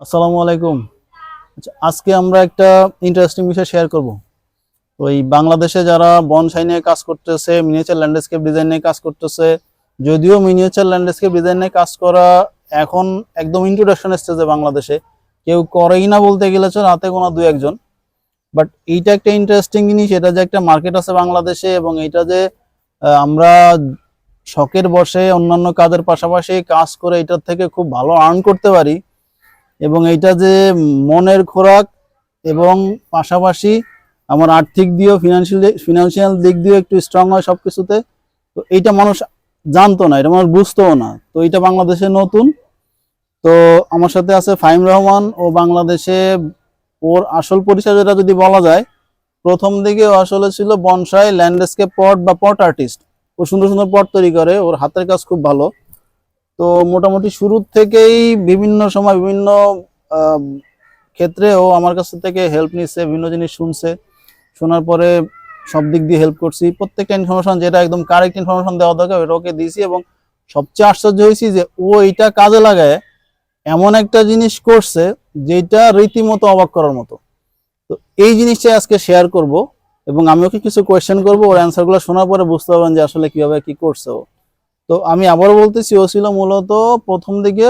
আসসালামু আলাইকুম। আচ্ছা, আজকে আমরা একটা ইন্টারেস্টিং বিষয় শেয়ার করব। ওই বাংলাদেশে যারা বনসাই নিয়ে কাজ করতেছে মিনিয়েচার ল্যান্ডস্কেপ ডিজাইন নিয়ে কাজ করতেছে যদিও মিনিয়েচার ল্যান্ডস্কেপ ডিজাইন নিয়ে কাজ করা এখন একদম ইন্ট্রোডাকশন স্টেজে বাংলাদেশে কেউ করেই না বলতে গেলে চল হাতে গোনা দু একজন। বাট এইটা একটা ইন্টারেস্টিং জিনিস এটা যে একটা মার্কেট আছে বাংলাদেশে এবং এটা যে আমরা শখের বসে অন্যান্য কাজের পাশাপাশি কাজ করে এটার থেকে খুব ভালো আর্ন করতে পারি এবং এইটা যে মনের খোরাক এবং পাশাপাশি আমার আর্থিক দিয়েও ফিনান্সিয়াল ফিনান্সিয়াল দিক দিয়েও একটু স্ট্রং হয় সব কিছুতে তো এইটা মানুষ জানতো না, এটা মানুষ বুঝতেও না। তো এইটা বাংলাদেশে নতুন। তো আমার সাথে আছে ফাইম রহমান ও বাংলাদেশে ওর আসল পরিচয় যেটা যদি বলা যায়, প্রথম দিকে ও আসলে ছিল বনসাই ল্যান্ডস্কেপ পট বা পট আর্টিস্ট ও সুন্দর সুন্দর পট তৈরি করে, ওর হাতের কাজ খুব ভালো। তো মোটামুটি শুরুর থেকেই বিভিন্ন সময় বিভিন্ন আহ, ক্ষেত্রে ও আমার কাছ থেকে হেল্প নিচ্ছে বিভিন্ন জিনিস শুনছে। শোনার পরে সব দিক দিয়ে হেল্প করছি। প্রত্যেকটা ইনফরমেশন যেটা একদম কারেক্ট ইনফরমেশন দেওয়া দরকার ওটা ওকে দিয়েছি এবং সবচেয়ে আশ্চর্য হয়েছি যে ও এইটা কাজে লাগায় এমন একটা জিনিস করছে যেটা রীতিমতো অবাক করার মতো। তো এই জিনিসটা আজকে শেয়ার করব এবং আমি ওকে কিছু কোয়েশ্চেন করব ওর অ্যান্সারগুলো শোনার পরে বুঝতে পারবেন যে আসলে কীভাবে কী করছে ও। তো আমি আবারও বলতেছি ও ছিল মূলত প্রথম দিকে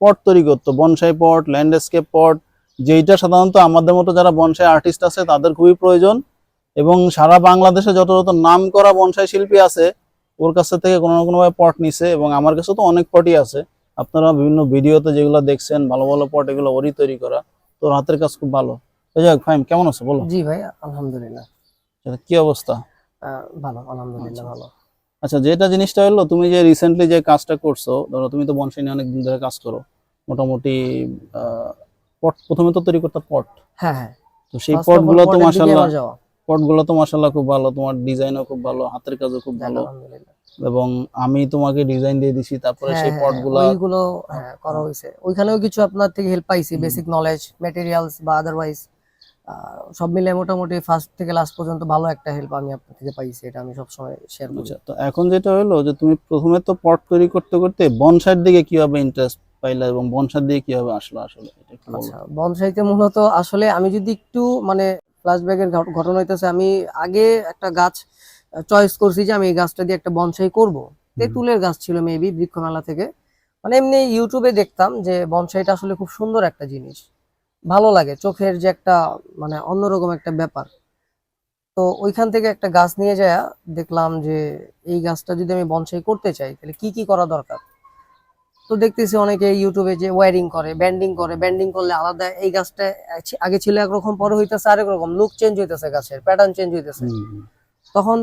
পট তৈরি করতো বনসাই পট ল্যান্ডস্কেপ পট যেইটা সাধারণত আমাদের মতো যারা বনসাই আর্টিস্ট আছে তাদের খুবই প্রয়োজন। এবং সারা বাংলাদেশে যত যত নাম করা বনসাই শিল্পী আছে ওর কাছ থেকে কোনো না কোনোভাবে পট নিছে এবং আমার কাছে তো অনেক পটই আছে। আপনারা বিভিন্ন ভিডিওতে যেগুলো দেখছেন ভালো ভালো পট এগুলো ওরই তৈরি করা তোর হাতের কাজ খুব ভালো। ফাইম কেমন আছো বলো? জি ভাই আলহামদুলিল্লাহ। কি অবস্থা? ভালো আলহামদুলিল্লাহ আচ্ছা। ভালো। আচ্ছা যেটা জিনিসটা হলো তুমি যে রিসেন্টলি যে কাজটা করছ ধরো তুমি তো বনসাই নিয়ে অনেক দিন ধরে কাজ করো মোটামুটি পট প্রথমে তো তৈরি করতে পট। হ্যাঁ হ্যাঁ। তো সেই পটগুলো তো যাওয়া। পটগুলো তো মাশাল্লাহ খুব ভালো তোমার ডিজাইনও খুব ভালো হাতের কাজও খুব ভালো। এবং আমি তোমাকে ডিজাইন দিয়ে দিছি তারপরে হ্যাঁ, সেই হ্যাঁ, পটগুলো ওইগুলো হ্যাঁ করা হয়েছে। ওইখানেও কিছু আপনার থেকে হেল্প পাইছি বেসিক নলেজ ম্যাটেরিয়ালস বা আদারওয়াইজ সব মিলে মোটামুটি ফার্স্ট থেকে লাস্ট পর্যন্ত ভালো একটা হেল্প আমি আপনার থেকে পাইছি এটা আমি সবসময় শেয়ার করি। আচ্ছা তো এখন যেটা হলো যে তুমি প্রথমে তো পট তৈরি করতে করতে বনসাইর দিকে কীভাবে ইন্টারেস্ট পাইলা এবং বনসার দিকে কীভাবে আসলো আসলে এটা আচ্ছা বনসাইতে মূলত আসলে আমি যদি একটু মানে ফ্ল্যাশব্যাকের ঘটনা হইতেছে আমি আগে একটা গাছ চয়েস করছি যে আমি এই গাছটা দিয়ে একটা বনসাই করব। তেঁতুলের গাছ ছিল মেবি বৃক্ষমেলা থেকে। মানে এমনি ইউটিউবে দেখতাম যে বনসাইটা আসলে খুব সুন্দর একটা জিনিস। ভালো লাগে চোখের যে একটা মানে অন্যরকম একটা ব্যাপার। তো ওইখান থেকে একটা গাছ নিয়ে যায় দেখলাম যে এই গাছটা যদি আমি বনসাই করতে চাই তাহলে কি কি করা দরকার? তো দেখতেছি অনেকে ইউটিউবে যে ওয়ারিং করে ব্যান্ডিং করে ব্যান্ডিং করলে আলাদা এই গাছটা আগে ছিল একরকম পরে হইতেছে আরেক রকম লুক চেঞ্জ হইতেছে গাছের প্যাটার্ন চেঞ্জ হইতেছে। তখন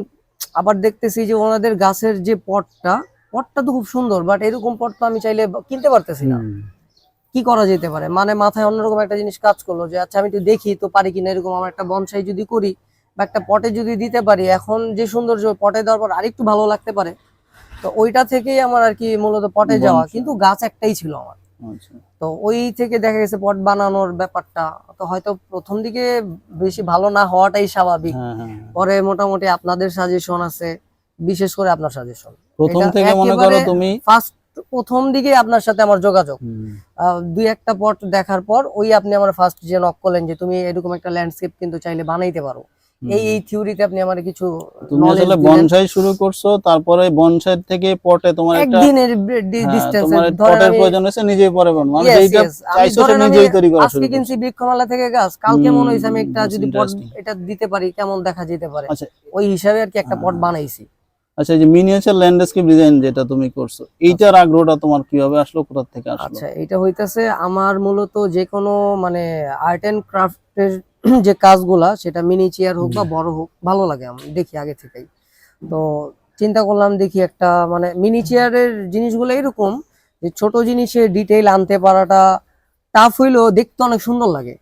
আবার দেখতেছি যে ওনাদের গাছের যে পটটা পটটা তো খুব সুন্দর বাট এরকম পট তো আমি চাইলে কিনতে পারতেছি না। কি করা যেতে পারে? মানে মাথায় অন্যরকম একটা জিনিস কাজ করল যে আচ্ছা আমি একটু দেখি তো পারি কিনা? এরকম আমার একটা বনসাই যদি করি বা একটা পটে যদি দিতে পারি এখন যে সৌন্দর্য পটে দেওয়ার পর আরেকটু ভালো লাগতে পারে। তো ওইটা থেকেই আমার আর কি মূলত পটে যাওয়া। কিন্তু গাছ একটাই ছিল আমার। আচ্ছা। তো ওই থেকে দেখা গেছে পট বানানোর ব্যাপারটা। তো হয়তো প্রথম দিকে বেশি ভালো না হওয়াটাই স্বাভাবিক। হ্যাঁ হ্যাঁ পরে মোটামুটি আপনাদের সাজেশন আছে। বিশেষ করে আপনার সাজেশন প্রথম থেকে মনে করো তুমি ফার্স্ট প্রথম দিকে আপনার সাথে আমার যোগাযোগ। দুই একটা পট দেখার পর ওই আপনি আমার ফার্স্ট যে নক করলেন যে তুমি এরকম একটা ল্যান্ডস্কেপ কিন্তু চাইলে বানাইতে পারো। এই এই থিওরিতে আপনি আমার কিছু তুমি আসলে বনসাই শুরু করছ তারপরে বনসাই থেকে পটে তোমার একটা একদিনের হ্যাঁ, ডিস্টেন্স পটের প্রয়োজন হয়েছে নিজেই পরে বানানো। মানে. আমি চাইছো ধরেন নিজেই তৈরি করা শুরু আজকে কিনছি বৃক্ষমালা থেকে গাছ। কালকে মনে হয়েছে আমি একটা যদি পট এটা দিতে পারি কেমন দেখা যেতে পারে? আচ্ছা। ওই হিসাবে আর কি একটা পট হ্যাঁ। বানাইছি। আচ্ছা এই যে মিনিয়েচার ল্যান্ডস্কেপ ডিজাইন যেটা তুমি করছ এইটার আগ্রহটা তোমার কীভাবে আসলো? কোথা থেকে আসলো? আচ্ছা এটা হইতাছে আমার মূলত যে কোনো মানে আর্ট এন্ড ক্রাফটের যে কাজগুলা সেটা মিনিচিয়ার হোক বা বড় হোক ভালো লাগে আমার দেখি আগে থেকেই। তো চিন্তা করলাম দেখি একটা মানে মিনিচিয়ারের জিনিসগুলো এরকম যে ছোট জিনিসে ডিটেইল আনতে পারাটা টাফ হইলেও দেখতে অনেক সুন্দর লাগে।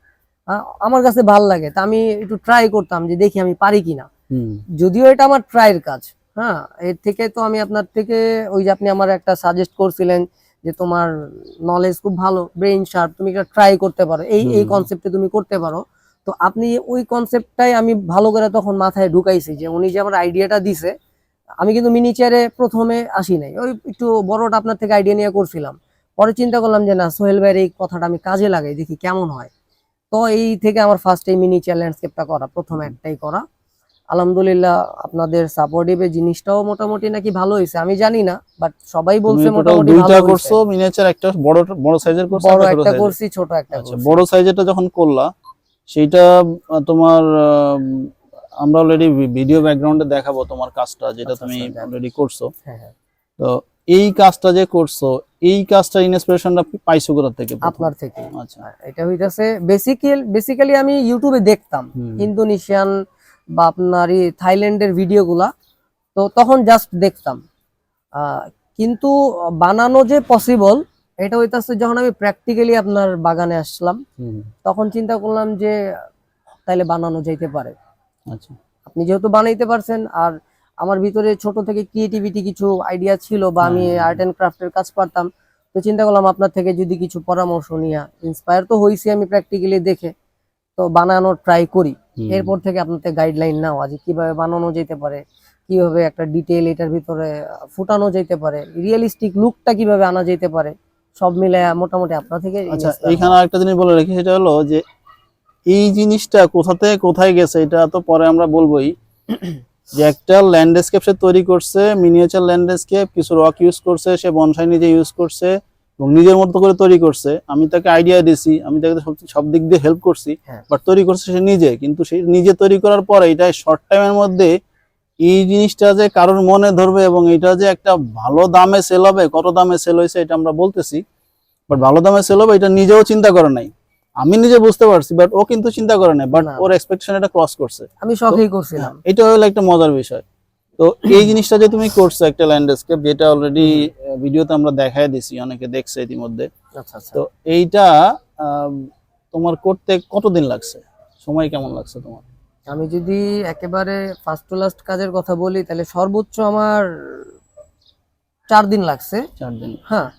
আমার কাছে ভালো লাগে। তা আমি একটু ট্রাই করতাম যে দেখি আমি পারি কিনা। যদিও এটা আমার ট্রাইয়ের কাজ। হ্যাঁ এর থেকে তো আমি আপনার থেকে ওই যে আপনি আমার একটা সাজেস্ট করছিলেন যে তোমার নলেজ খুব ভালো ব্রেইন শার্প তুমি এটা ট্রাই করতে পারো। এই এই। কনসেপ্টে তুমি করতে পারো। তো আপনি ওই কনসেপ্টটাই আমি ভালো করে তখন মাথায় ঢুকাইছি যে উনি যে আমার আইডিয়াটা দিছে আমি কিন্তু মিনি চেয়ারে প্রথমে আসি নাই। ওই একটু বড়টা আপনার থেকে আইডিয়া নিয়ে করছিলাম। পরে চিন্তা করলাম যে না সোহেল ভাইয়ের এই কথাটা আমি কাজে লাগাই দেখি কেমন হয়। তো এই থেকে আমার ফার্স্ট এই মিনিচার ল্যান্ডস্কেপটা করা প্রথম একটাই করা। আলহামদুলিল্লাহ আপনাদের সাপোর্টিভে জিনিসটাও মোটামুটি নাকি ভালো হয়েছে। আমি জানি না বাট সবাই বলছে মোটামুটি দুইটা করছ মিনিয়েচার একটা বড় বড় সাইজের করছ বড় একটা করছি ছোট একটা আচ্ছা করছি। বড় সাইজেরটা যখন করলা সেটা তোমার আমরা অলরেডি ভিডিও ব্যাকগ্রাউন্ডে দেখাবো তোমার কাজটা যেটা আচ্ছা, তুমি আচ্ছা, অলরেডি করছ। হ্যাঁ হ্যাঁ। তো এই কাজটা যে করছ এই কাজটা ইন্সপিরেশনটা পাইছো কোথা থেকে আপনার থেকে। আচ্ছা। এটা হইতাছে বেসিক্যালি বেসিক্যালি আমি ইউটিউবে দেখতাম। ইন্দোনেশিয়ান বা আপনার এই থাইল্যান্ডের ভিডিওগুলা তো তখন জাস্ট দেখতাম। কিন্তু বানানো যে পসিবল এটা হইতাছে যখন আমি প্র্যাকটিক্যালি আপনার বাগানে আসলাম তখন চিন্তা করলাম যে তাইলে বানানো যাইতে পারে। আচ্ছা। আপনি যেহেতু বানাইতে পারছেন আর আমার ভিতরে ছোট থেকে ক্রিয়েটিভিটি কিছু আইডিয়া ছিল বা আমি। আর্ট এন্ড ক্রাফটের কাজ পারতাম তো চিন্তা করলাম আপনার থেকে যদি কিছু পরামর্শ নিয়ে। ইন্সপায়ার তো হয়েছি আমি প্র্যাকটিক্যালি দেখে। তো বানানোর ট্রাই করি। এরপর থেকে আপনার থেকে গাইডলাইন নেওয়া যে কীভাবে বানানো যেতে পারে কীভাবে একটা ডিটেল এটার ভিতরে ফুটানো যেতে পারে রিয়েলিস্টিক লুকটা কীভাবে আনা যেতে পারে সব মিলে মোটামুটি আপনার থেকে আচ্ছা এইখানে আরেকটা জিনিস বলে রাখি সেটা হলো যে এই জিনিসটা কোথা থেকে কোথায় গেছে এটা তো পরে আমরা বলবোই। যে একটা ল্যান্ডস্কেপ সে তৈরি করছে মিনিয়েচার ল্যান্ডস্কেপ কিছু রক ইউজ করছে সে বনসাই নিজে ইউজ করছে এবং নিজের মতো করে তৈরি করছে আমি তাকে আইডিয়া দিছি আমি তাকে সব সব দিক দিয়ে হেল্প করছি হ্যাঁ। বাট তৈরি করছে সে নিজে কিন্তু সে নিজে তৈরি করার পরে এটা শর্ট টাইমের মধ্যে এই জিনিসটা যে কারোর মনে ধরবে এবং এটা যে একটা ভালো দামে সেল হবে কত দামে সেল হয়েছে এটা আমরা বলতেছি বাট ভালো দামে সেল হবে এটা নিজেও চিন্তা করে নাই। আমি নিজে বুঝতে পারছি বাট ও কিন্তু চিন্তা করে নাই বাট ওর এক্সপেকটেশন এটা ক্রস করছে। আমি শখেই করছিলাম। এটা হলো একটা মজার বিষয়। তো এই জিনিসটা যে তুমি করছ একটা ল্যান্ডস্কেপ যেটা অলরেডি ভিডিওতে আমরা দেখাই দিছি অনেকে দেখছে ইতিমধ্যে। আচ্ছা আচ্ছা। তো এইটা তোমার করতে কতদিন লাগছে? সময় কেমন লাগছে তোমার? আমি যদি একেবারে ফার্স্ট টু লাস্ট কাজের কথা বলি তাহলে সর্বোচ্চ আমার চার দিন লাগছে। চার দিন। হ্যাঁ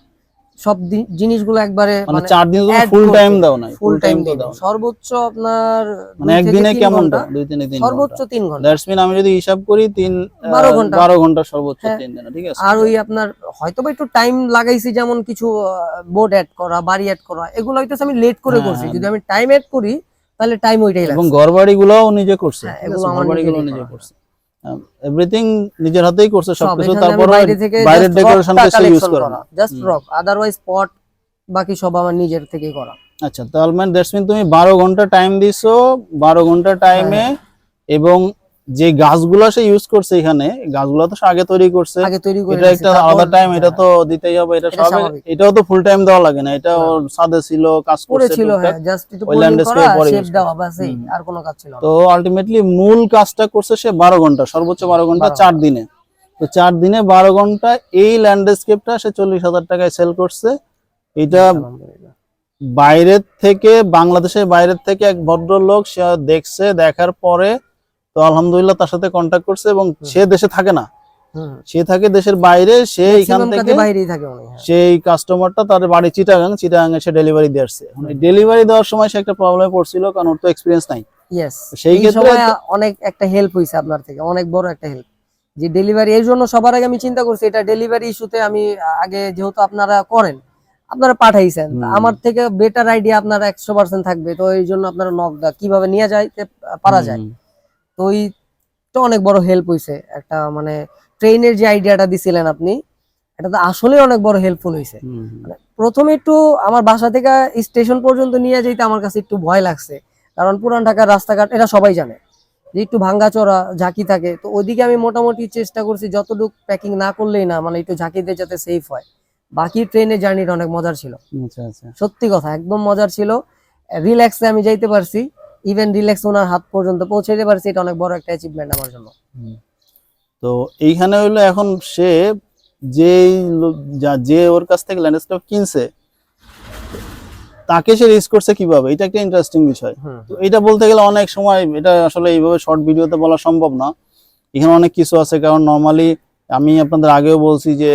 সব জিনিসগুলো একবারে মানে চার দিন ফুল টাইম দাও নাই ফুল টাইম দাও সর্বোচ্চ আপনার মানে একদিনে তিন কেমন ঘণ্টা, দাও? দুই তিন দিন সর্বোচ্চ তিন ঘণ্টা। দ্যাটস মিন আমি যদি হিসাব করি তিন বারো আহ, ঘণ্টা। বারো ঘণ্টা সর্বোচ্চ হ্যাঁ। তিন দিন ঠিক আছে? আর ওই আপনার হয়তো বা একটু টাইম লাগাইছি যেমন কিছু বোর্ড অ্যাড করা বাড়ি অ্যাড করা এগুলো হয়তো আমি লেট করে হ্যাঁ, করছি। হ্যাঁ। যদি আমি টাইম অ্যাড করি তাহলে টাইম ওইটাই এবং লাগছে। ঘর বাড়ি গুলোও নিজে করছে হ্যাঁ, এগুলো আমার বাড়িগুলো নিজে করছে। এভরিথিং নিজের হাতেই করছে সব সবকিছু তারপর বাইরে বাইরের ডেকোরেশন কিছু ইউজ করে। না জাস্ট রক আদারওয়াইজ স্পট বাকি সব আমার নিজের থেকেই করা। আচ্ছা তাহলে মানে দ্যাটস মিন তুমি বারো ঘণ্টা টাইম দিছো বারো ঘণ্টা টাইমে হ্যাঁ। এবং যে গাছগুলো সে ইউজ করছে এখানে গাছগুলো তো সে আগে তৈরি করছে। আগে তৈরি করে এটা একটা আলাদা টাইম এটা হ্যাঁ, তো দিতেই হবে এটা সবে। এটাও তো ফুল টাইম দেওয়া লাগে না এটা ওর সাদে ছিল কাজ করছে পড়েছিল হ্যাঁ জাস্ট একটু শেপ দেওয়া বাস আর কোনো কাজ ছিল তো আলটিমেটলি মূল কাজটা করছে সে বারো ঘণ্টা সর্বোচ্চ বারো ঘণ্টা 12 চার দিনে। তো চার দিনে বারো ঘণ্টা এই ল্যান্ডস্কেপটা সে চল্লিশ হাজার টাকায় সেল করছে। এটা। বাইরের থেকে বাংলাদেশের বাইরের থেকে এক ভদ্রলোক সে দেখছে দেখার পরে তো আলহামদুলিল্লাহ তার সাথে কন্ট্যাক্ট করছে এবং সে দেশে থাকে না। সে থাকে দেশের বাইরে সে এখান থেকে হ্যাঁ। সেই কাস্টমারটা তার বাড়ি চিটাগাং চিটাগাং এ সে ডেলিভারি দিয়ে আসছে। ডেলিভারি দেওয়ার সময় সে একটা প্রবলেমে পড়ছিল কারণ ওর তো এক্সপিরিয়েন্স নাই। সেই ক্ষেত্রে অনেক একটা হেল্প হয়েছে আপনার থেকে অনেক বড় একটা হেল্প যে ডেলিভারি এর জন্য সবার আগে আমি চিন্তা করছি এটা ডেলিভারি ইস্যুতে আমি আগে যেহেতু আপনারা করেন আপনারা পাঠাইছেন আমার থেকে বেটার আইডিয়া আপনারা একশো পার্সেন্ট থাকবে তো এই জন্য আপনারা নক দা কীভাবে নিয়ে যায় পারা যায়? তো ওই তো অনেক বড় হেল্প হয়েছে একটা মানে ট্রেনের যে আইডিয়াটা দিছিলেন আপনি এটা তো আসলে অনেক বড় হেল্পফুল হয়েছে হুম। প্রথমে একটু আমার বাসা থেকে স্টেশন পর্যন্ত নিয়ে যেতে আমার কাছে একটু ভয় লাগছে। কারণ পুরান ঢাকার রাস্তাঘাট এটা সবাই জানে। যে একটু ভাঙ্গাচোরা ঝাঁকি থাকে। তো ওইদিকে আমি মোটামুটি চেষ্টা করছি যতটুকু প্যাকিং না করলেই না মানে একটু ঝাঁকিতে যাতে সেফ হয়। বাকি ট্রেনের জার্নিটা অনেক মজার ছিল। আচ্ছা আচ্ছা। সত্যি কথা একদম মজার ছিল। রিল্যাক্সে আমি যাইতে পারছি। ইভেন রিল্যাক্স ওনার হাত পর্যন্ত পৌঁছে যেতে পারছি এটা অনেক বড় একটা অ্যাচিভমেন্ট আমার জন্য। তো এইখানে হইল এখন সে যে যে ওর কাছ থেকে ল্যান্ডস্কেপ কিনছে তাকে সে রিস্ক করছে কীভাবে? এটা একটা ইন্টারেস্টিং বিষয়। তো এটা বলতে গেলে অনেক সময় এটা আসলে এইভাবে শর্ট ভিডিওতে বলা সম্ভব না। এখানে অনেক কিছু আছে কারণ নর্মালি আমি আপনাদের আগেও বলছি যে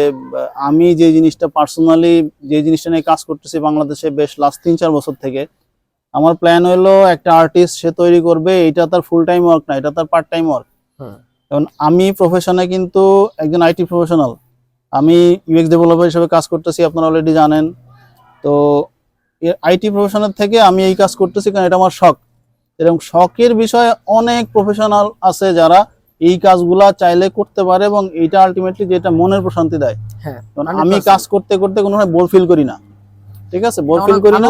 আমি যে জিনিসটা পার্সোনালি যে জিনিসটা নিয়ে কাজ করতেছি বাংলাদেশে বেশ লাস্ট তিন চার বছর থেকে আমার প্ল্যান হলো একটা আর্টিস্ট সে তৈরি করবে এটা তার ফুল টাইম ওয়ার্ক না এটা তার পার্ট টাইম ওয়ার্ক। কারণ আমি প্রফেশনে কিন্তু একজন আইটি প্রফেশনাল আমি ইউএক্স ডেভেলপার হিসেবে কাজ করতেছি আপনারা অলরেডি জানেন। তো আইটি প্রফেশনের থেকে আমি এই কাজ করতেছি কারণ এটা আমার শখ। এরকম শখের বিষয়ে অনেক প্রফেশনাল আছে যারা এই কাজগুলা চাইলে করতে পারে এবং এইটা আলটিমেটলি যেটা মনের প্রশান্তি দেয়। হ্যাঁ কারণ আমি কাজ করতে করতে কোনো বোর ফিল করি না। ঠিক আছে? বোর ফিল করি না?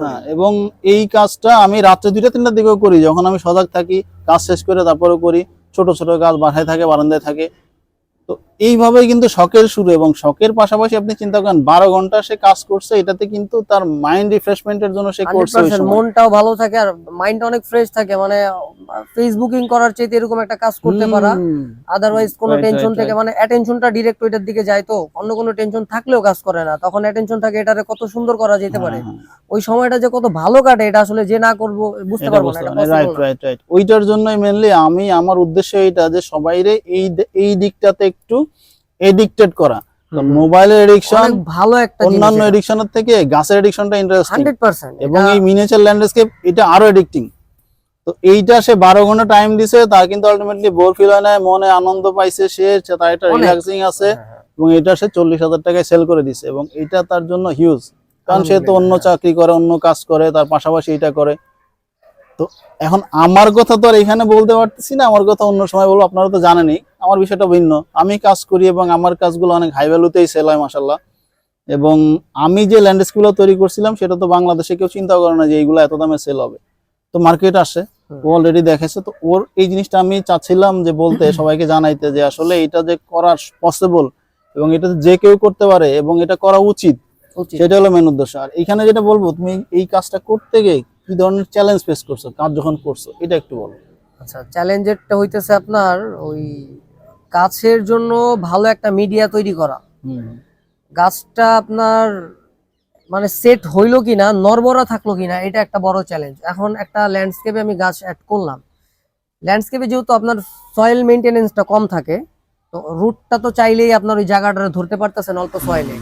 হ্যাঁ এবং এই কাজটা আমি রাত্রে দুইটা তিনটার দিকেও করি। যখন আমি সজাগ থাকি কাজ শেষ করে তারপরেও করি। ছোট ছোট কাজ বাসায় থাকে বারান্দায় থাকে। তো এইভাবেই কিন্তু শখের শুরু এবং শখের পাশাপাশি আপনি চিন্তা করেন বারো ঘণ্টা সে কাজ করছে এটাতে কিন্তু তার মাইন্ড রিফ্রেশমেন্টের জন্য সে করছে ওই 100% সময়। মনটাও ভালো থাকে আর মাইন্ড অনেক ফ্রেশ থাকে মানে ফেসবুকিং করার চাইতে এরকম একটা কাজ করতে পারা আদারওয়াইজ কোনো টেনশন থেকে মানে অ্যাটেনশনটা ডিরেক্ট ওইটার দিকে যায় তো অন্য কোনো টেনশন থাকলেও কাজ করে না তখন অ্যাটেনশন থাকে এটারে কত সুন্দর করা যেতে পারে। হ্যাঁ, হ্যাঁ, ওই সময়টা যে কত ভালো কাটে এটা আসলে যে না করব বুঝতে পারব না রাইট রাইট রাইট ওইটার জন্যই মেনলি আমি আমার উদ্দেশ্য এইটা যে সবাইরে এই এই দিকটাতে একটু এডিক্টেড করা। মোবাইলের এডিকশন ভালো একটা অন্যান্য এডিকশনের থেকে গাছের এডিকশনটা ইন্টারেস্টিং হান্ড্রেড পার্সেন্ট। এবং এই মিনিয়েচার ল্যান্ডস্কেপ এটা আরও এডিক্টিং তো এইটা সে বারো ঘণ্টা টাইম দিছে তার কিন্তু আলটিমেটলি বোর ফিল হয় না মনে আনন্দ পাইছে সে তার অনেক। রিল্যাক্সিং আছে এবং এটা সে চল্লিশ হাজার টাকায় সেল করে দিছে এবং এটা তার জন্য হিউজ কারণ সে তো অন্য চাকরি করে অন্য কাজ করে তার পাশাপাশি এটা করে। তো এখন আমার কথা তো আর এখানে বলতে পারতেছি না আমার কথা অন্য সময় বলব আপনারা তো জানেনই আমার বিষয়টা ভিন্ন। আমি কাজ করি এবং আমার কাজগুলো অনেক হাই ভ্যালুতেই সেল হয় মাসাল্লাহ এবং আমি যে ল্যান্ডস্কেপগুলো তৈরি করছিলাম সেটা তো বাংলাদেশে কেউ চিন্তা করে না যে এইগুলো এত দামে সেল হবে। তো মার্কেট আসে অলরেডি দেখেছে তো ওর এই জিনিসটা আমি চাচ্ছিলাম যে বলতে সবাইকে জানাইতে যে আসলে এটা যে করা পসিবল এবং এটা যে কেউ করতে পারে এবং এটা করা উচিত উচিত। সেটা হলো মেন উদ্দেশ্য। আর এখানে যেটা বলব তুমি এই কাজটা করতে গিয়ে কি ধরনের চ্যালেঞ্জ ফেস করছ কাজ যখন করছ এটা একটু বলো। আচ্ছা চ্যালেঞ্জেরটা হইতেছে আপনার ওই গাছের জন্য ভালো একটা মিডিয়া তৈরি করা। গাছটা আপনার মানে সেট হইল কিনা নরবরা থাকল কিনা এটা একটা বড় চ্যালেঞ্জ এখন একটা ল্যান্ডস্কেপে আমি গাছ অ্যাড করলাম। ল্যান্ডস্কেপে যেহেতু আপনার সয়েল মেনটেনেন্সটা কম থাকে তো রুটটা তো চাইলেই আপনার ওই জায়গাটা ধরতে পারতেছেন অল্প সয়েলে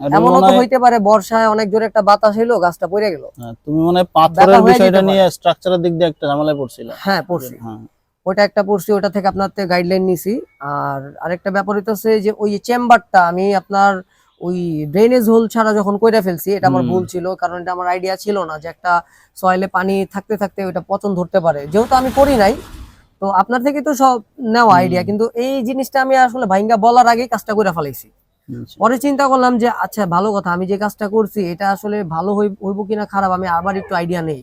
এমনও তো হইতে পারে বর্ষায় অনেক জোরে একটা বাতাস এলো গাছটা পড়ে গেল। হ্যাঁ, তুমি মানে পাথরের বিষয়টা নিয়ে স্ট্রাকচারের দিক দিয়ে একটা ঝামেলায় পড়ছিল। হ্যাঁ পড়ছি। হ্যাঁ। ওটা একটা পড়ছি ওটা থেকে আপনার গাইডলাইন নিছি। আর আরেকটা ব্যাপার হইতেছে যে ওই চেম্বারটা আমি আপনার ওই ড্রেনেজ হোল ছাড়া যখন কইরা ফেলছি এটা আমার ভুল ছিল কারণ এটা আমার আইডিয়া ছিল না যে একটা সয়েলে পানি থাকতে থাকতে ওইটা পচন ধরতে পারে। যেহেতু আমি করি নাই তো আপনার থেকে তো সব নেওয়া আইডিয়া কিন্তু এই জিনিসটা আমি আসলে ভাইঙ্গা বলার আগেই কাজটা করে ফেলাইছি। পরে চিন্তা করলাম যে আচ্ছা ভালো কথা আমি যে কাজটা করছি এটা আসলে ভালো হইব কিনা খারাপ আমি আবার একটু আইডিয়া নেই।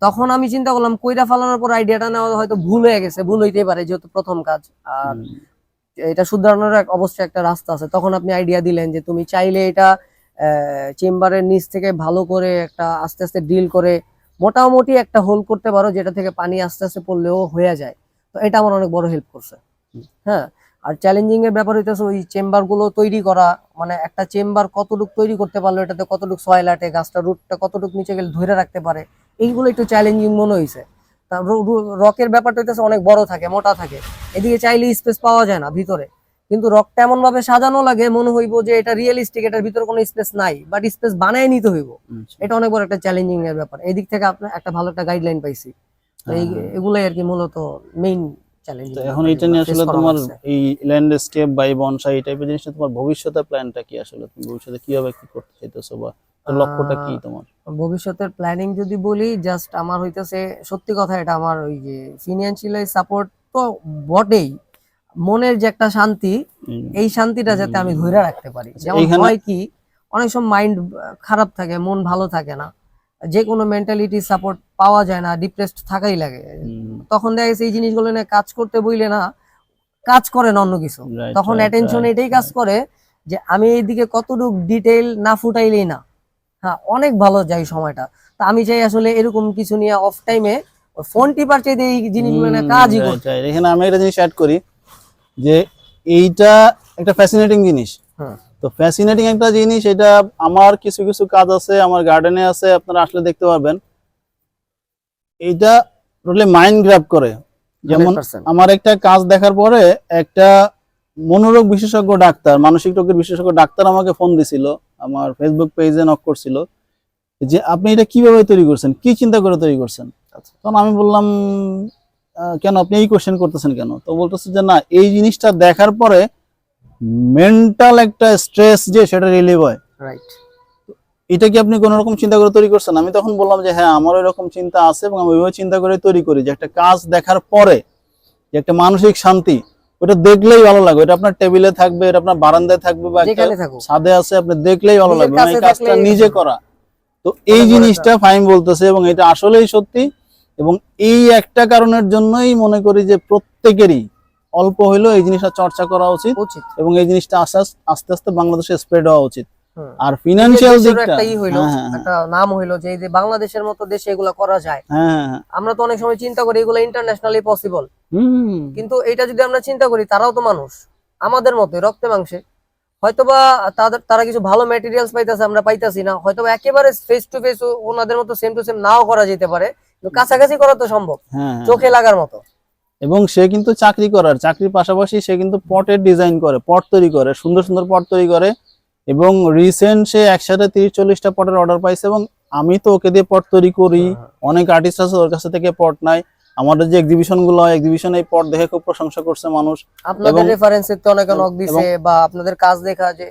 তখন আমি চিন্তা করলাম কইরা ফালানোর পর আইডিয়াটা নেওয়া হয়তো ভুল হয়ে গেছে ভুল হইতেই পারে যেহেতু প্রথম কাজ। আর এটা শুধরানোর এক- অবশ্যই একটা রাস্তা আছে। তখন আপনি আইডিয়া দিলেন যে তুমি চাইলে এটা চেম্বারের নিচ থেকে ভালো করে একটা আস্তে আস্তে ডিল করে মোটামুটি একটা হোল করতে পারো যেটা থেকে পানি আস্তে আস্তে পড়লেও হয়ে যায়। তো এটা আমার অনেক বড় হেল্প করছে। হ্যাঁ? আর চ্যালেঞ্জিং এর ব্যাপার হইতেছে ওই চেম্বারগুলো তৈরি করা মানে একটা চেম্বার কতটুকু তৈরি করতে পারল এটাতে কতটুকু সয়েল আটে গাছটা রুটটা কতটুকু নিচে গেলে ধরে রাখতে পারে এইগুলো একটু চ্যালেঞ্জিং মনে হয়েছে রকের ব্যাপারটা হইতেছে অনেক বড় থাকে মোটা থাকে এদিকে চাইলে স্পেস পাওয়া যায় না ভিতরে। কিন্তু রকটা এমন ভাবে সাজানো লাগে মনে হইব যে এটা রিয়েলিস্টিক এটার ভিতরে কোনো স্পেস নাই বাট স্পেস বানায় নিতে হইব। আচ্ছা। এটা অনেক বড় একটা চ্যালেঞ্জিং এর ব্যাপার। এদিক থেকে আপনার একটা ভালো একটা গাইডলাইন পাইছি। হ্যাঁ। এগুলাই আর কি মূলত মেইন চ্যালেঞ্জ এখন এটা নিয়ে আসলে তোমার এই ল্যান্ডস্কেপ বা এই বনসাই এই টাইপের জিনিসটা তোমার ভবিষ্যতের প্ল্যানটা কি আসলে? তুমি ভবিষ্যতে কীভাবে কি করতে চাইতেছো বা লক্ষ্যটা কি তোমার? ভবিষ্যতের প্ল্যানিং যদি বলি জাস্ট আমার হইতেছে সত্যি কথা এটা আমার ওই যে ফিনান্সিয়ালি সাপোর্ট তো বটেই। মনের যে একটা শান্তি এই শান্তিটা যাতে আমি ধরে রাখতে পারি। যেমন হয় কি অনেক সময় মাইন্ড খারাপ থাকে মন ভালো থাকে না। যে কোনো মেন্টালিটি সাপোর্ট পাওয়া যায় না ডিপ্রেসড থাকাই লাগে। তখন দেখা গেছে এই জিনিসগুলো নিয়ে কাজ করতে বইলে না কাজ করে না অন্য কিছু। তখন অ্যাটেনশন এটাই কাজ করে যে আমি এইদিকে কতটুক ডিটেইল না ফুটাইলেই না। হ্যাঁ অনেক ভালো যাই সময়টা। তা আমি চাই আসলে এরকম কিছু নিয়ে অফ টাইমে ফোন টিপার চাইতে এই জিনিসগুলো নিয়ে কাজই করতে. এখানে আমি একটা জিনিস অ্যাড করি যে এইটা একটা ফ্যাসিনেটিং জিনিস। হুম। তো ফ্যাসিনেটিং একটা জিনিস এটা আমার কিছু কিছু কাজ আছে আমার গার্ডেনে আছে আপনারা আসলে দেখতে পারবেন। এইটা টোটালি মাইন্ড গ্র্যাব করে। যেমন আমার একটা কাজ দেখার পরে একটা মনোরোগ বিশেষজ্ঞ ডাক্তার মানসিক রোগের বিশেষজ্ঞ ডাক্তার আমাকে ফোন দিছিল আমার ফেসবুক পেজে নক করছিল যে আপনি এটা কীভাবে তৈরি করছেন? কি চিন্তা করে তৈরি করছেন? আচ্ছা। তখন আমি বললাম কেন আপনি এই কোশ্চেন করতেছেন কেন? তো বলতেছে যে না এই জিনিসটা দেখার পরে মেন্টাল একটা স্ট্রেস যে সেটা রিলিভ হয়। রাইট এটা কি আপনি কোনো রকম চিন্তা করে তৈরি করছেন? আমি তখন বললাম যে হ্যাঁ আমার এরকম চিন্তা আছে এবং আমি ওইভাবে চিন্তা করে তৈরি করি যে একটা কাজ দেখার পরে যে একটা মানসিক শান্তি ওটা দেখলেই ভালো লাগে। এটা আপনার টেবিলে থাকবে এটা আপনার বারান্দায় থাকবে বা একটা ছাদে আছে আপনি দেখলেই ভালো লাগবে। মানে কাজটা নিজে করা। তো এই জিনিসটা ফাইন বলতেছে এবং এটা আসলেই সত্যি এবং এই একটা কারণের জন্যই মনে করি যে প্রত্যেকেরই অল্প হইলেও এই জিনিসটা চর্চা করা উচিত এবং এই জিনিসটা আস্তে আস্তে আস্তে বাংলাদেশে স্প্রেড হওয়া উচিত। আর ফিনান্সিয়াল দিকটা একটা হ্যাঁ, হ্যাঁ, হ্যাঁ, একটা নাম হইল যে এই যে বাংলাদেশের মতো দেশে এগুলা করা যায়। আমরা তো অনেক সময় চিন্তা করি এগুলো ইন্টারন্যাশনালি পসিবল হুম, কিন্তু এটা যদি আমরা চিন্তা করি তারাও তো মানুষ। আমাদের মতো রক্তে মাংসে। হয়তোবা তাদের তারা কিছু ভালো ম্যাটেরিয়ালস পাইতেছে আমরা পাইতাছি না। হয়তোবা একেবারে ফেস টু ফেস ওনাদের মতো সেম টু সেম নাও করা যেতে পারে। কিন্তু কাছাকাছি করা তো সম্ভব। চোখে লাগার মতো। এবং সে কিন্তু চাকরি করার চাকরির পাশাপাশি সে কিন্তু পটের ডিজাইন করে পট তৈরি করে সুন্দর সুন্দর পট তৈরি করে এবং রিসেন্ট সে একসাথে তিরিশ চল্লিশটা পটের অর্ডার পাইছে এবং আমি তো ওকে দিয়ে পট তৈরি করি। অনেক আর্টিস্ট আছে ওর কাছে থেকে পট নাই। আমাদের যে এক্সিবিশনগুলো হয় এক্সিবিশন এই পট দেখে খুব প্রশংসা করছে মানুষ। আপনাদের রেফারেন্সে তো অনেক নক দিছে বা আপনাদের কাজ দেখা যে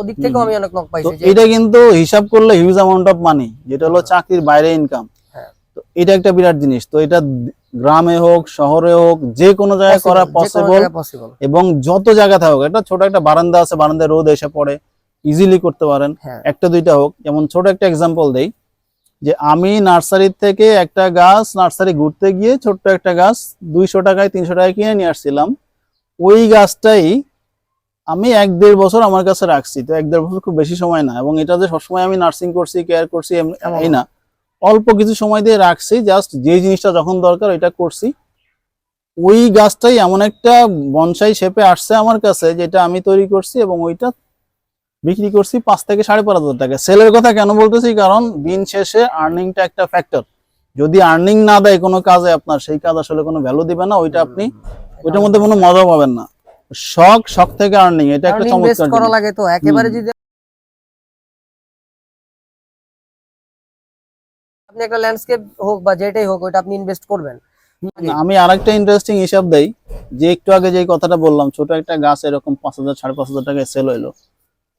ওদিক থেকেও আমি অনেক নক পাইছি এটা কিন্তু হিসাব করলে হিউজ অ্যামাউন্ট অফ মানি যেটা হলো চাকরির বাইরে ইনকাম হ্যাঁ। তো এটা একটা বিরাট জিনিস। তো এটা গ্রামে হোক শহরে হোক যে কোনো জায়গায় করা পসিবল এবং যত জায়গা থাকুক এটা ছোট একটা বারান্দা আছে বারান্দায় রোদ এসে পড়ে ইজিলি করতে পারেন। হ্যাঁ। একটা দুইটা হোক যেমন ছোট একটা এক্সাম্পল দেই যে আমি নার্সারির থেকে একটা গাছ নার্সারি ঘুরতে গিয়ে ছোট্ট একটা গাছ দুইশো টাকায় তিনশো টাকায় কিনে নিয়ে আসছিলাম। ওই গাছটাই আমি এক দেড় বছর আমার কাছে রাখছি তো এক দেড় বছর খুব বেশি সময় না এবং এটা যে সবসময় আমি নার্সিং করছি কেয়ার করছি এই না। অল্প কিছু সময় দিয়ে রাখছি জাস্ট যে জিনিসটা যখন দরকার ওইটা করছি। ওই গাছটাই এমন একটা বনসাই শেপে আসছে আমার কাছে যেটা আমি তৈরি করছি এবং ওইটা বিক্রি করছি পাঁচ থেকে সাড়ে পাঁচ হাজার টাকা। সেলের কথা কেন বলতেছি? কারণ দিন শেষে আর্নিংটা একটা ফ্যাক্টর যদি আর্নিং না দেয় কোনো কাজে আপনার সেই কাজ আসলে কোনো ভ্যালু দিবে না ওইটা আপনি ওইটার মধ্যে কোনো মজা পাবেন না। শখ শখ থেকে আর্নিং এটা একটা চমৎকার করা লাগে তো একেবারে যদি আপনি একটা ল্যান্ডস্কেপ হোক বা যেটাই হোক ওটা আপনি ইনভেস্ট করবেন। আমি আরেকটা ইন্টারেস্টিং হিসাব দেই যে একটু আগে যে কথাটা বললাম ছোট একটা গাছ এরকম পাঁচ হাজার সাড়ে পাঁচ হাজার টাকায় সেল হইল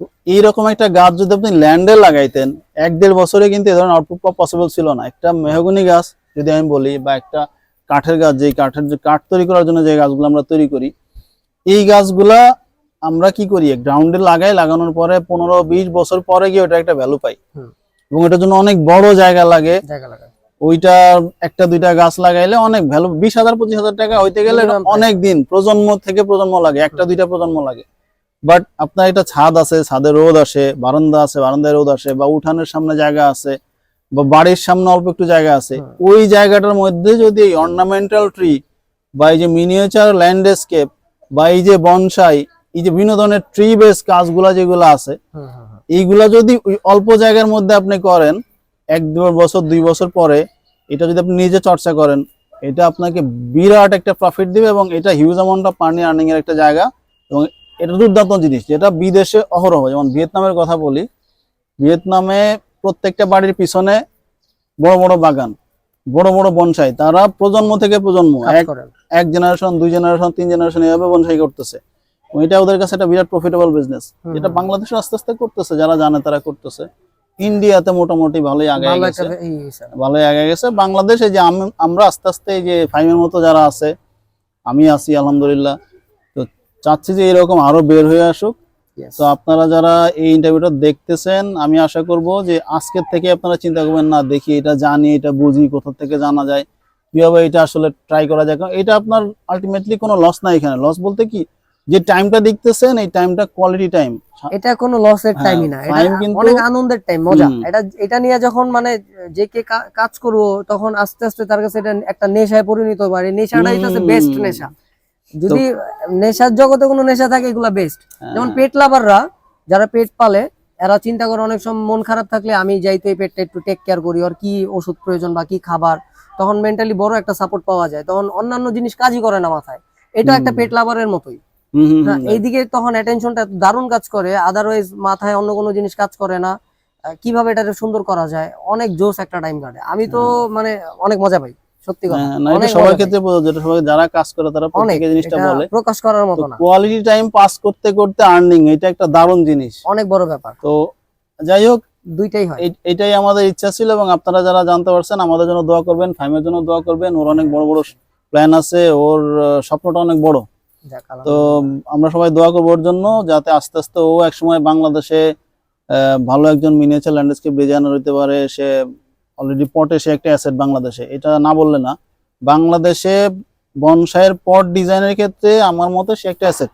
তো এইরকম একটা গাছ যদি আপনি ল্যান্ডে লাগাইতেন এক দেড় বছরে কিন্তু এ ধরনের আউটপুট পাওয়া পসিবল ছিল না একটা মেহগনি গাছ যদি আমি বলি বা একটা কাঠের গাছ যে কাঠের যে কাঠ তৈরি করার জন্য যে গাছগুলো আমরা তৈরি করি এই গাছগুলা আমরা কি করি গ্রাউন্ডে লাগাই লাগানোর পরে পনেরো বিশ বছর পরে গিয়ে ওটা একটা ভ্যালু পাই। এবং এটার জন্য অনেক বড় জায়গা লাগে জায়গা লাগা ওইটা একটা দুইটা গাছ লাগাইলে অনেক ভ্যালু বিশ হাজার পঁচিশ হাজার টাকা হইতে গেলে. অনেক দিন প্রজন্ম থেকে প্রজন্ম লাগে একটা দুইটা প্রজন্ম লাগে বাট আপনার এটা ছাদ আছে ছাদে রোদ আসে বারান্দা আছে বারান্দায় রোদ আসে বা উঠানের সামনে জায়গা আছে বা বাড়ির সামনে অল্প একটু জায়গা আছে ওই জায়গাটার মধ্যে যদি এই অর্নামেন্টাল ট্রি বা এই যে মিনিয়েচার ল্যান্ডস্কেপ বা এই যে বনসাই এই যে বিভিন্ন ধরনের ট্রি বেস কাজগুলা যেগুলো আছে। এইগুলা যদি অল্প জায়গার মধ্যে আপনি করেন এক দু বছর দুই বছর পরে এটা যদি আপনি নিজে চর্চা করেন এটা আপনাকে বিরাট একটা প্রফিট দিবে এবং এটা হিউজ অ্যামাউন্ট অফ পানি আর্নিং এর একটা জায়গা এবং এটা দুর্দান্ত জিনিস যেটা বিদেশে অহরহ। যেমন ভিয়েতনামের কথা বলি ভিয়েতনামে প্রত্যেকটা বাড়ির পিছনে বড় বড় বাগান বড় বড় বনসাই। তারা প্রজন্ম থেকে প্রজন্ম এক করেন। এক জেনারেশন দুই জেনারেশন তিন জেনারেশন এভাবে বনসাই করতেছে। এটা ওদের কাছে একটা বিরাট প্রফিটেবল বিজনেস এটা বাংলাদেশে আস্তে আস্তে করতেছে যারা জানে তারা করতেছে। ইন্ডিয়াতে মোটামুটি ভালোই আগে গেছে। ভালোই আগে গেছে। বাংলাদেশে যে আমরা আস্তে আস্তে এই যে ফাইমের মতো যারা আছে আমি আছি আলহামদুলিল্লাহ। তো চাচ্ছি যে এরকম আরও বের হয়ে আসুক। তো আপনারা যারা এই ইন্টারভিউটা দেখতেছেন আমি আশা করব যে আজকের থেকে আপনারা চিন্তা করবেন না দেখি এটা জানি এটা বুঝি কোথা থেকে জানা যায়। কীভাবে এটা আসলে ট্রাই করা যায়। কারণ এটা আপনার আলটিমেটলি কোনো লস নাই এখানে। লস বলতে কি? যে টাইমটা দেখতেছেন এই টাইমটা কোয়ালিটি টাইম এটা কোনো লসের হ্যাঁ, টাইমই না। এটা অনেক আনন্দের টাইম মজা। এটা এটা নিয়ে যখন মানে যে কে কাজ করব তখন আস্তে আস্তে তার কাছে এটা একটা নেশায় পরিণত হবে আর এই নেশাটাই হচ্ছে হুম। বেস্ট নেশা। যদি নেশার জগতে কোনো নেশা থাকে এগুলা বেস্ট হ্যাঁ। যেমন পেট লাভাররা যারা পেট পালে এরা চিন্তা করে অনেক সময় মন খারাপ থাকলে আমি যাই তো এই পেটটা একটু টেক কেয়ার করি আর কি ওষুধ প্রয়োজন বা কি খাবার। তখন মেন্টালি বড় একটা সাপোর্ট পাওয়া যায়। তখন অন্যান্য জিনিস কাজই করে না মাথায়। এটা একটা। পেট লাভারের মতোই। হ্যাঁ, এইদিকে তখন অ্যাটেনশনটা দারুণ কাজ করে আদারওয়াইজ মাথায় অন্য কোনো জিনিস কাজ করে না। কীভাবে এটা সুন্দর করা যায়? অনেক জোস একটা টাইম কাটে। আমি তো মানে অনেক মজা পাই সত্যি কথা। হ্যাঁ, সবার ক্ষেত্রে প্রযোজ্য সবাই যারা কাজ করে তারা অনেক জিনিসটা বলে। প্রকাশ করার মতো না। কোয়ালিটি টাইম পাস করতে করতে আর্নিং এটা একটা দারুণ জিনিস। অনেক বড় ব্যাপার। তো যাই হোক দুইটাই হয়। এটাই আমাদের ইচ্ছা ছিল এবং আপনারা যারা জানতে পারছেন আমাদের জন্য দোয়া করবেন ফাইমের জন্য দোয়া করবেন। ওর অনেক বড় বড় প্ল্যান আছে ওর স্বপ্নটা অনেক বড়। তো আমরা সবাই দোয়া করব ওর জন্য যাতে আস্তে আস্তে ও একসময় বাংলাদেশে আহ, ভালো একজন মিনিয়েচার ল্যান্ডস্কেপ ডিজাইনার হতে পারে। সে অলরেডি পটে সে একটা অ্যাসেট বাংলাদেশে। এটা না বললে না। বাংলাদেশে বনসাইয়ের পট ডিজাইনের ক্ষেত্রে আমার মতে সে একটা অ্যাসেট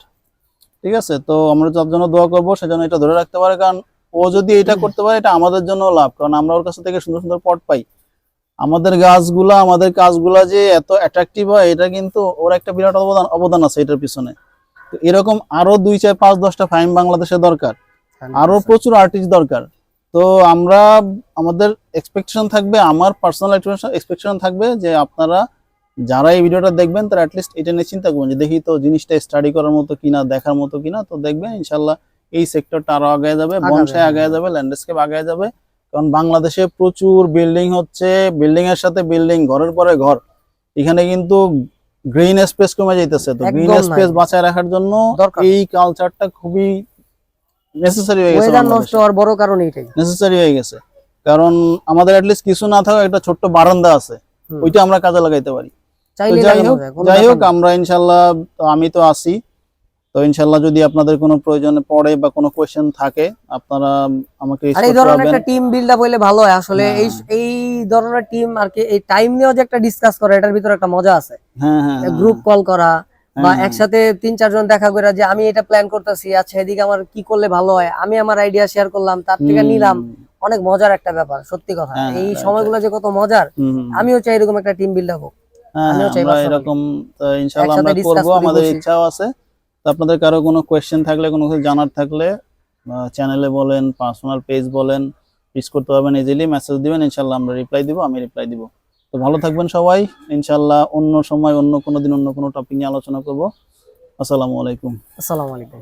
ঠিক আছে? তো আমরা যার জন্য দোয়া করব সেজন্য এটা ধরে রাখতে পারে। কারণ ও যদি এটা করতে পারে এটা আমাদের জন্য লাভ। কারণ আমরা ওর কাছ থেকে সুন্দর সুন্দর পট পাই। আমাদের গাছগুলা আমাদের কাজগুলা যে এত অ্যাট্রাকটিভ হয় এটা কিন্তু ওর একটা বিরাট অবদান অবদান আছে এটার পিছনে। তো এরকম আরও দুই চার পাঁচ দশটা ফাইম বাংলাদেশে দরকার। আরও প্রচুর আর্টিস্ট দরকার। তো আমরা আমাদের এক্সপেকটেশন থাকবে আমার পার্সোনাল এক্সপেকটেশন থাকবে যে আপনারা যারা এই ভিডিওটা দেখবেন তারা অ্যাটলিস্ট এটা নিয়ে চিন্তা করবেন যে দেখি তো জিনিসটা স্টাডি করার মতো কিনা দেখার মতো কিনা তো দেখবেন ইনশাল্লাহ এই সেক্টরটা আরও আগে যাবে আগাবে, বনসাই আগে যাবে ল্যান্ডস্কেপ আগে যাবে। কারণ বাংলাদেশে প্রচুর বিল্ডিং হচ্ছে বিল্ডিং এর সাথে বিল্ডিং ঘরের পরে ঘর। এখানে কিন্তু গ্রিন স্পেস কমে যাইতেছে। তো গ্রিন স্পেস বাঁচায় রাখার জন্য। এই কালচারটা খুবই নেসেসারি হয়ে গেছে ওয়েদার নষ্ট হওয়ার বড় কারণ এইটাই। নেসেসারি হয়ে গেছে। কারণ আমাদের অ্যাটলিস্ট কিছু না থাকা একটা ছোট্ট বারান্দা আছে। ওইটা আমরা কাজে লাগাইতে পারি। চাইলে যাই হোক যাই হোক আমরা ইনশাল্লাহ আমি তো আছি। তো ইনশাল্লাহ যদি আপনাদের কোনো প্রয়োজনে পড়ে বা কোনো কোয়েশ্চেন থাকে আপনারা আমাকে আর এই ধরনের একটা টিম বিল্ড আপ হইলে ভালো হয়। আসলে এই হ্যাঁ। এই ধরনের টিম আর কি এই টাইম নিয়েও যে একটা ডিসকাস করে এটার ভিতরে একটা মজা আছে। হ্যাঁ হ্যাঁ হ্যাঁ, গ্রুপ কল করা বা হ্যাঁ, একসাথে তিন চারজন দেখা করে যে আমি এটা প্ল্যান করতেছি আচ্ছা এদিকে আমার কি করলে ভালো হয়? আমি আমার আইডিয়া শেয়ার করলাম তার থেকে নিলাম। অনেক মজার একটা ব্যাপার সত্যি কথা। হ্যাঁ, এই সময়গুলো যে কত মজার আমিও চাই এরকম একটা টিম বিল্ড আপ হ্যাঁ, আমিও চাই এরকম তো ইনশাল্লাহ আমরা করব করি, আমাদের ইচ্ছাও আছে। তো আপনাদের কারও কোনো কোয়েশ্চেন থাকলে, কোনো কিছু জানার থাকলে চ্যানেলে বলেন পার্সোনাল পেজ বলেন রিচ করতে পারবেন ইজিলি মেসেজ দিবেন ইনশাল্লাহ আমরা রিপ্লাই দিব, আমি রিপ্লাই দিব। তো ভালো থাকবেন সবাই ইনশাল্লাহ অন্য সময় অন্য কোনো দিন অন্য কোনো টপিক নিয়ে আলোচনা করব। আসসালামু আলাইকুম। আসসালামু আলাইকুম।